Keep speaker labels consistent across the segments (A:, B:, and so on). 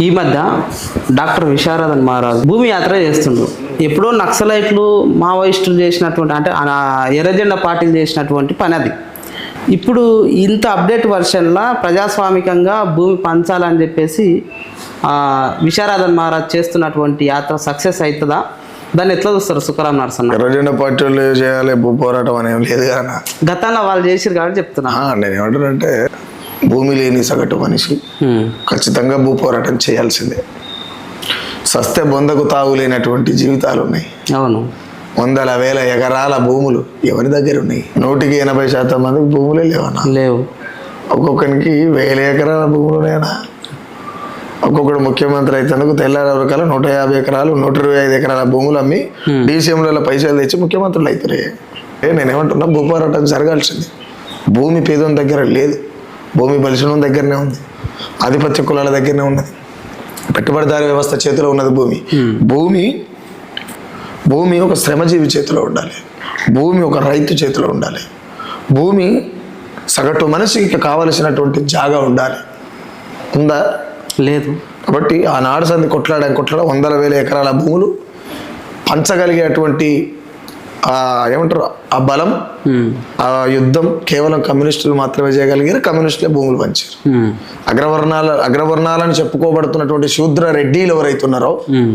A: ఈ మధ్య డాక్టర్ విశారదన్ మహారాజ్ భూమి యాత్ర చేస్తుండ్రు. ఎప్పుడో నక్సలైట్లు మావోయిస్టులు చేసినటువంటి అంటే ఎర్రజెండా పార్టీలు చేసినటువంటి పని అది. ఇప్పుడు ఇంత అప్డేట్ వర్షన్లా ప్రజాస్వామికంగా భూమి పంచాలని చెప్పేసి ఆ, విశారదన్ మహారాజ్ చేస్తున్నటువంటి యాత్ర సక్సెస్ అవుతుందా దాన్ని ఎట్లా చూస్తారు సుఖరాం నరసన్న?
B: ఎర్రజెండా పార్టీలు చేయాలి భూ పోరాటం అనేం లేదు
A: గతంలో వాళ్ళు చేసిరు కాబట్టి చెప్తున్నా.
B: నేను ఏమంటానంటే భూమి లేని సగటు మనిషి. ఖచ్చితంగా భూ పోరాటం చేయాల్సిందే. సస్తే బొందకు తావు లేనటువంటి జీవితాలు ఉన్నాయి.
A: అవును.
B: వందల వేల ఎకరాల భూములు ఎవరి దగ్గర ఉన్నాయి? నూటికి ఎనభై శాతం మందికి భూములే లేవన్నా?
A: లేవు.
B: ఒక్కొక్కరికి వేల ఎకరాల భూములు ఉన్నాయన్నా? ఒక్కొక్కడు ముఖ్యమంత్రి అయితేందుకు తెల్లారవరకాల నూట యాభై ఎకరాలు నూట ఇరవై ఐదు ఎకరాల భూములు అమ్మి డీసీఎంలలో పైసలు తెచ్చి ముఖ్యమంత్రులు అవుతారే. ఏ నేనేమంటున్నా భూ పోరాటం జరగాల్సింది. భూమి పేదోని దగ్గర లేదు. భూమి బలిసిన దగ్గరనే ఉంది. ఆధిపత్య కులాల దగ్గరనే ఉన్నది. పెట్టుబడిదారి వ్యవస్థ చేతిలో ఉన్నది భూమి. భూమి భూమి ఒక శ్రమజీవి చేతిలో ఉండాలి. భూమి ఒక రైతు చేతిలో ఉండాలి. భూమి సగటు మనిషికి కావలసినటువంటి జాగా ఉండాలి. ఉందా?
A: లేదు.
B: కాబట్టి ఆనాడు సంది కొట్లాడని కొట్లాడ వందల వేల ఎకరాల భూములు పంచగలిగేటువంటి ఏమంటారు ఆ బలం. ఆ యుద్ధం కేవలం కమ్యూనిస్టులు మాత్రమే చేయగలిగారు కమ్యూనిస్టులే భూములు పంచారు. అగ్రవర్ణాల అగ్రవర్ణాలని చెప్పుకోబడుతున్నటువంటి శూద్ర రెడ్డిలు ఎవరైతే ఉన్నారో
A: హ్మ్.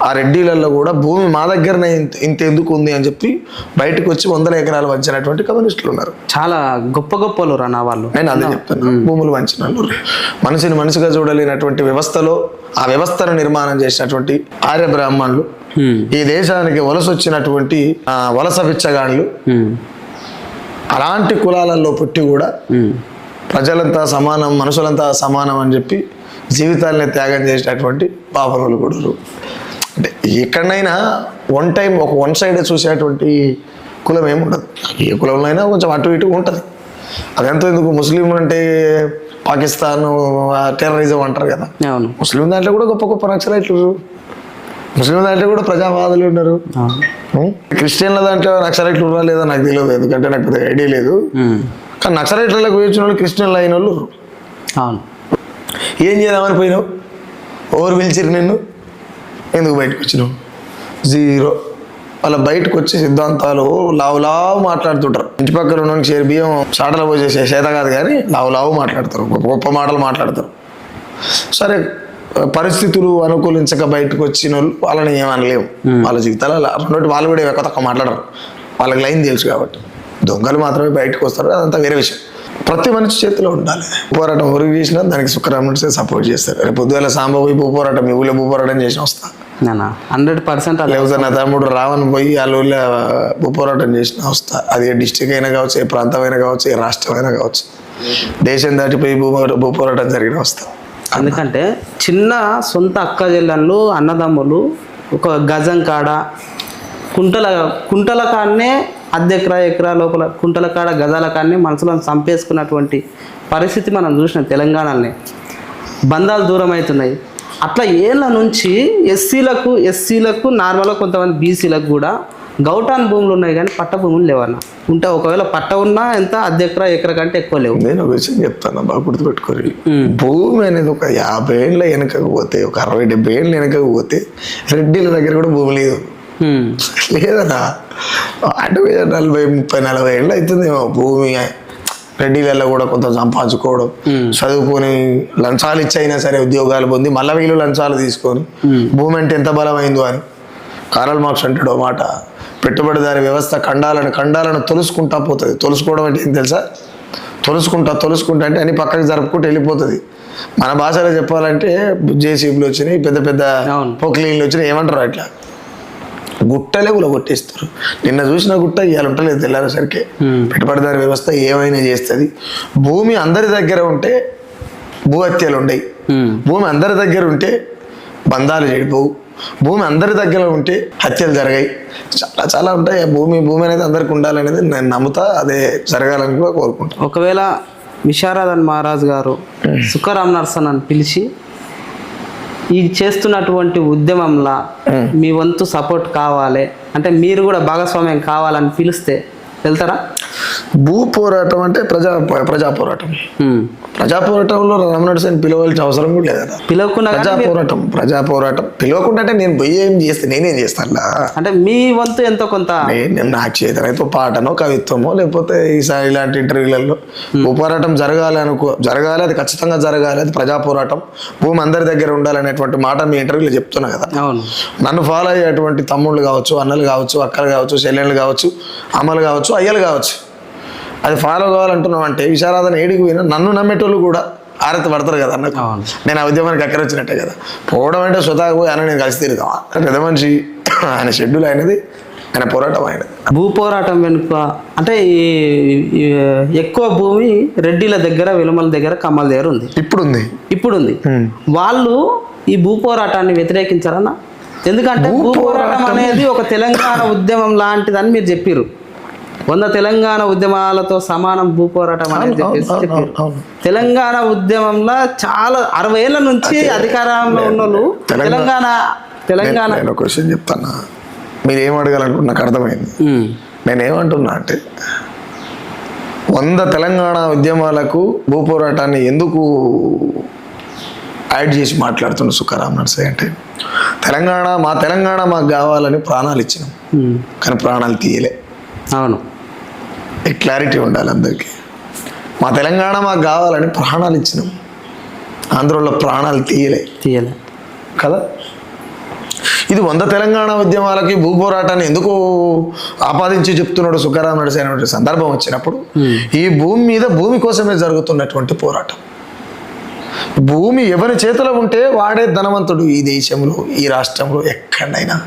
B: ఆ రెడ్డిలలో కూడా భూమి మా దగ్గరనే ఇంత ఎందుకు ఉంది అని చెప్పి బయటకు వచ్చి వందల ఎకరాలు వంచినటువంటి కమ్యూనిస్టులు ఉన్నారు
A: చాలా గొప్ప గొప్పలు రా నా వాళ్ళు
B: నేను అదే చెప్తాను భూములు వంచిన. మనిషిని మనిషిగా చూడలేనటువంటి వ్యవస్థలో ఆ వ్యవస్థను నిర్మాణం చేసినటువంటి ఆర్య బ్రాహ్మణులు
A: హ్మ్.
B: ఈ దేశానికి వలస వచ్చినటువంటి ఆ, వలస
A: హ్మ్.
B: అలాంటి కులాలలో పుట్టి కూడా. ప్రజలంతా సమానం మనుషులంతా సమానం అని చెప్పి జీవితాలని త్యాగం చేసినటువంటి పాపనులు కూడా అంటే ఎక్కడైనా వన్ టైం ఒక వన్ సైడ్ చూసేటువంటి కులం ఏమి ఉండదు ఏ కులంలో అయినా కొంచెం అటు ఇటు ఉంటుంది. అదెంత ఎందుకు? ముస్లిం అంటే పాకిస్తాన్ టెర్రరిజం అంటారు కదా.
A: అవును.
B: ముస్లిం దాంట్లో కూడా గొప్ప గొప్ప నక్సలైట్లు. ముస్లిం దాంట్లో కూడా ప్రజావాదులు ఉన్నారు? క్రిస్టియన్ల దాంట్లో నక్సలైట్లు ఉన్నారా లేదా నాకు తెలియదు. ఎందుకంటే నాకు పెద్ద ఐడియా లేదు. కానీ నక్సలైట్లకు వచ్చిన వాళ్ళు క్రిస్టియన్లు అయిన వాళ్ళు ఏం చేద్దామని పోయినావు? ఎవరు పిలిచిరు నిన్ను? ఎందుకు బయటకు వచ్చినావు? జీరో. వాళ్ళ బయటకు వచ్చి సిద్ధాంతాలు లావు లావు మాట్లాడుతుంటారు. ఇంటి పక్కన ఉన్న చేరు బియ్యం చాటలు పోసేసే చేత కాదు కానీ లావు లావు మాట్లాడతారు. గొప్ప గొప్ప మాటలు మాట్లాడతారు. సరే పరిస్థితులు అనుకూలించక బయటకు వచ్చిన వాళ్ళు వాళ్ళని ఏమనలేము వాళ్ళ జీవితాలు రెండోటి వాళ్ళు కూడా తక్కువ మాట్లాడరు. వాళ్ళకి లైన్ తెలుసు కాబట్టి. దొంగలు మాత్రమే బయటకు వస్తారు. అదంతా వేరే విషయం. ప్రతి మనిషి చేతిలో ఉండాలి. పోరాటం ఎవరికి చేసినా దానికి శుక్రరాముడిసే సపోర్ట్ చేస్తారు. రేపు పొద్దుగల సాంబాబు భూ పోరాటం మీ ఊళ్ళో భూ పోరాటం చేసిన వస్తా.
A: హండ్రెడ్ పర్సెంట్ అలా
B: లేకపోతే నా తమ్ముడు రావణ్ పోయి వాళ్ళ ఊళ్ళో భూ పోరాటం చేసిన వస్తా. అది ఏ డిస్టిక్ అయినా కావచ్చు ఏ ప్రాంతం అయినా కావచ్చు ఏ రాష్ట్రం అయినా కావచ్చు. దేశం దాటిపోయి భూ భూ పోరాటం జరిగిన వస్తా.
A: ఎందుకంటే చిన్న సొంత అక్క చెల్లెళ్ళు అన్నదమ్ములు ఒక గజం కాడ కుంటల కుంటల కాడనే అర్ధ ఎకరా ఎకరా లోపల కుంటల కాడ గజాల కాడనే మనసులను చంపేసుకున్నటువంటి పరిస్థితి మనం చూసిన తెలంగాణలోనే. బంధాలు దూరం అవుతున్నాయి అట్లా ఏళ్ళ నుంచి ఎస్సీలకు ఎస్సీలకు నార్మల్గా కొంతమంది బీసీలకు కూడా గౌటాన్ భూములు ఉన్నాయి కానీ పట్ట భూములు లేవన్న. ఉంటే ఒకవేళ పట్ట ఉన్నా ఎంత? అర్ధ ఎకరా ఎకరా కంటే ఎక్కువ లేవు.
B: నేను ఒక విషయం చెప్తాను బాగా గుర్తుపెట్టుకోరు. భూమి అనేది ఒక యాభై ఏళ్ళ వెనకకు పోతే ఒక అరవై డెబ్బై ఏళ్ళ వెనకకు పోతే రెడ్డిల దగ్గర కూడా భూమి లేదు. లేదనా అటు నలభై ముప్పై నలభై ఏళ్ళు అవుతుందేమో భూమి. రెడ్డిలలో కూడా కొంత సంపాదించుకోవడం. చదువుకొని లంచాలు ఇచ్చైనా సరే ఉద్యోగాలు పొంది మళ్ళీ వీళ్ళు లంచాలు తీసుకొని భూమి అంటే ఎంత బలమైందో అని కారల్ మార్క్స్ అంటాడు మాట. పెట్టుబడిదారి వ్యవస్థ ఖండాలను ఖండాలను తొలుసుకుంటా పోతుంది. తొలుసుకోవడం అంటే ఏం తెలుసా? తొలుసుకుంటా తొలుసుకుంటా అంటే అన్ని పక్కకి జరుపుకుంటూ వెళ్ళిపోతుంది. మన భాషలో చెప్పాలంటే జేసీబీలు వచ్చినాయి పెద్ద పెద్ద
A: అవును.
B: పొక్లీన్లు వచ్చినాయి ఏమంటారు అట్లా? గుట్టలే కొట్టేస్తారు నిన్న చూసిన గుట్ట ఇవాళ ఉంటలేదు తెల్లారేసరికి. పెట్టుబడిదారి వ్యవస్థ ఏమైనా చేస్తుంది? భూమి అందరి దగ్గర ఉంటే భూ హత్యలు ఉండయి.
A: హ్మ్.
B: భూమి అందరి దగ్గర ఉంటే బంధాలు చెడిపోవు. భూమి అందరి దగ్గర ఉంటే హత్యలు జరగాయి. చాలా చాలా ఉంటాయి. భూమి భూమి అనేది అందరికి ఉండాలనేది నేను నమ్ముతా. అదే జరగాలని కూడా కోరుకుంటాను
A: ఒకవేళ విశారదన్ మహారాజ్ గారు సుఖరామ్ నర్సన్ అని పిలిచి ఈ చేస్తున్నటువంటి ఉద్యమంలా మీ వంతు సపోర్ట్ కావాలి. అంటే మీరు కూడా భాగస్వామ్యం కావాలని పిలిస్తే వెళ్తారా?
B: భూ పోరాటం అంటే ప్రజా ప్రజా పోరాటం. ప్రజా పోరాటంలో రమణుడు సేన్ పిలవాల్సిన అవసరం కూడా లేదు? కదా
A: పిలవకుండా
B: ప్రజా పోరాటం ప్రజా పోరాటం. పిలవకుండా అంటే నేను పోయి ఏం చేస్తే నేనేం చేస్తాను?
A: అంటే మీ వంతు ఎంతో కొంత?
B: నేను నాకు చేతనైతే పాటనో కవిత్వమో లేకపోతే ఈసారి ఇలాంటి ఇంటర్వ్యూలలో భూ పోరాటం జరగాలి అనుకో జరగాలి అది ఖచ్చితంగా జరగాలి అది ప్రజా పోరాటం. భూమి అందరి దగ్గర ఉండాలనేటువంటి మాట మీ ఇంటర్వ్యూలో చెప్తున్నా కదా?
A: అవును.
B: నన్ను ఫాలో అయ్యేటువంటి తమ్ముళ్ళు కావచ్చు అన్నలు కావచ్చు అక్కలు కావచ్చు చెల్లెళ్ళు కావచ్చు అమ్మలు కావచ్చు అయ్యలు కావచ్చు. అది ఫాలో కావాలంటున్నావు అంటే విశారాధన ఏడికి పోయినా నన్ను నమ్మేటోళ్ళు కూడా ఆరతి పడతారు కదా అన్నకు. నేను ఆ ఉద్యమానికి అక్కర వచ్చినట్టే కదా. పోవడం అంటే స్వతహాగా పోయి ఆయన నేను కలిసి తిరుగుతాం పెద్ద మనిషి ఆయన షెడ్యూల్ అయినది ఆయన పోరాటం అయినది
A: భూ పోరాటం వెనుక అంటే ఈ ఈ ఎక్కువ భూమి రెడ్డిల దగ్గర విలుమల దగ్గర కమ్మల దగ్గర ఉంది.
B: ఇప్పుడు ఉంది
A: ఇప్పుడు ఉంది వాళ్ళు ఈ భూ పోరాటాన్ని వ్యతిరేకించారన్న? ఎందుకంటే భూ పోరాటం అనేది ఒక తెలంగాణ ఉద్యమం లాంటిదని మీరు చెప్పారు వంద తెలంగాణ ఉద్యమాలతో సమానం భూ పోరాటం అనేది చెప్పేసి. తెలంగాణ ఉద్యమంలో చాలా అరవై ఏళ్ళ నుంచి అధికారంలో ఉన్న
B: తెలంగాణ-
A: తెలంగాణ
B: నేను విషయం చెప్తాను? మీరు ఏం అడగాలనుకుంటే నాకు అర్థమైంది. నేనేమంటున్నా అంటే వంద తెలంగాణ ఉద్యమాలకు భూ పోరాటాన్ని ఎందుకు యాడ్ చేసి మాట్లాడుతున్న సుఖారాం నర్సయ్య అంటే తెలంగాణ మా తెలంగాణ మాకు కావాలని ప్రాణాలు ఇచ్చినాం. కానీ ప్రాణాలు తీయలే.
A: అవును.
B: క్లారిటీ ఉండాలి అందరికీ. మా తెలంగాణ మాకు కావాలని ప్రాణాలు ఇచ్చినాం. ఆంధ్రలో ప్రాణాలు తీయలే.
A: తీయలే.
B: కదా? ఇది వంద తెలంగాణ ఉద్యమాలకి భూ పోరాటాన్ని ఎందుకు ఆపాదించి చెప్తున్నాడు సుఖారాం నడిసే సందర్భం వచ్చినప్పుడు ఈ భూమి మీద భూమి కోసమే జరుగుతున్నటువంటి పోరాటం. భూమి ఎవరి చేతిలో ఉంటే వాడే ధనవంతుడు ఈ దేశంలో ఈ రాష్ట్రంలో ఎక్కడైనా.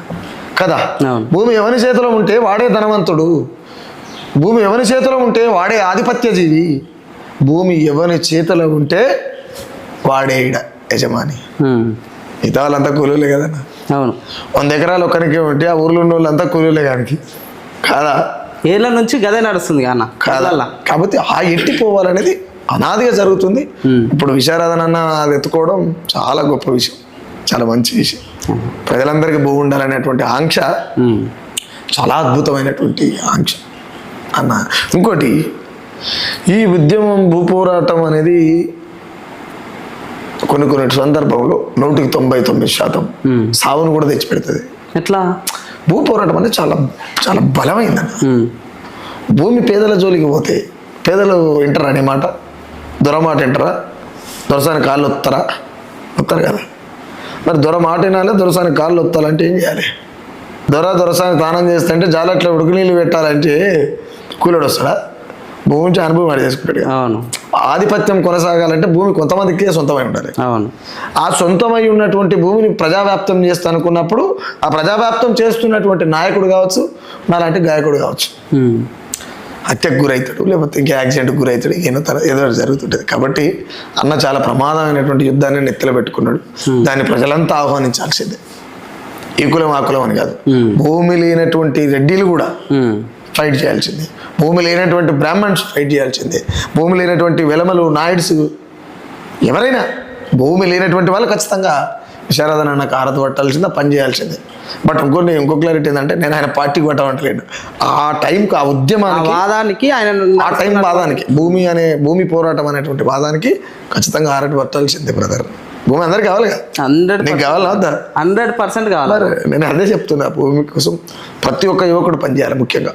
B: కదా. భూమి ఎవరి చేతిలో ఉంటే వాడే ధనవంతుడు. భూమి ఎవరి చేతిలో ఉంటే వాడే ఆధిపత్య జీవి. భూమి ఎవరి చేతిలో ఉంటే వాడే ఈడ యజమాని. మిగతా వాళ్ళంతా కూలీలే కదన్నా
A: అవును.
B: వంద ఎకరాలు ఒక్కరికి ఉంటే ఆ ఊర్లో ఉన్న వాళ్ళంతా కూలీలే కానీ కాదా?
A: ఏళ్ళ నుంచి గదే నడుస్తుంది అన్న.
B: కాదా?
A: కళ్ళల్లా.
B: కాబట్టి ఆ ఎట్టి పోవాలనేది అనాదిగా జరుగుతుంది. ఇప్పుడు విశారాధన అన్న అది ఎత్తుకోవడం చాలా గొప్ప విషయం. చాలా మంచి విషయం. ప్రజలందరికీ బాగుండాలనేటువంటి ఆంక్ష చాలా అద్భుతమైనటువంటి ఆంక్ష. అన్న. ఇంకోటి ఈ ఉద్యమం భూపోరాటం అనేది కొన్ని కొన్ని సందర్భంలో నూటికి తొంభై తొమ్మిది శాతం. సావును కూడా తెచ్చిపెడుతుంది.
A: ఎట్లా?
B: భూ పోరాటం అనేది చాలా చాలా బలమైందన్న. భూమి పేదల జోలికి పోతే పేదలు వింటారా అనే మాట? దొర మాట వింటారా? దొరసాని కాళ్ళు వస్తారా వస్తారు కదా. మరి దొర మాట వినాలి దొరసాని కాళ్ళు వత్తాలంటే ఏం చేయాలి? దొర దొరసాని స్నానం చేస్తుంటే జాలట్లో ఉడుకు నీళ్ళు పెట్టాలంటే కూలడు వస్తాడా? భూమి నుంచి అనుభవం ఆడి చేసుకుంటాడు.
A: అవును.
B: ఆధిపత్యం కొనసాగాలంటే భూమి కొంతమందికే సొంతమై ఉండాలి.
A: అవును.
B: ఆ సొంతమై ఉన్నటువంటి భూమిని ప్రజావ్యాప్తం చేస్తా అనుకున్నప్పుడు ఆ ప్రజావ్యాప్తం చేస్తున్నటువంటి నాయకుడు కావచ్చు నాలాంటి గాయకుడు కావచ్చు. హత్యకు గురవుతాడు లేకపోతే ఇంకా యాక్సిడెంట్కి గురవుతాడు ఏదో తర ఏదో జరుగుతుంటుంది. కాబట్టి అన్న చాలా ప్రమాదమైనటువంటి యుద్ధాన్ని నెత్తిలో పెట్టుకున్నాడు. దాన్ని ప్రజలంతా ఆహ్వానించాల్సిందే. ఈ కులం ఆ కులం అని కాదు. భూమి లేనటువంటి రెడ్డిలు కూడా ఫైట్ చేయాల్సిందే. భూమి లేనటువంటి బ్రాహ్మణ్స్ ఫైట్ చేయాల్సిందే. భూమి లేనటువంటి వెలమలు నాయుడ్స్ ఎవరైనా భూమి లేనటువంటి వాళ్ళు ఖచ్చితంగా విశారదన నాకు ఆరత పట్టాల్సిందే పని చేయాల్సిందే. బట్ ఇంకొన్ని ఇంకో క్లారిటీ ఏంటంటే నేను ఆయన పార్టీకి పట్టమంటలేను. ఆ టైంకి ఆ ఉద్యమానికి
A: వాదానికి ఆయన
B: ఆ టైం వాదానికి. భూమి అనే భూమి పోరాటం అనేటువంటి వాదానికి ఖచ్చితంగా ఆరటి పట్టాల్సిందే బ్రదర్ భూమి అందరికి కావాలి కదా?
A: హండ్రెడ్
B: నీకు కావాలా వద్దా?
A: హండ్రెడ్ పర్సెంట్ కావాలి.
B: నేను అదే చెప్తున్నా భూమి కోసం ప్రతి ఒక్క యువకుడు పనిచేయాలి ముఖ్యంగా.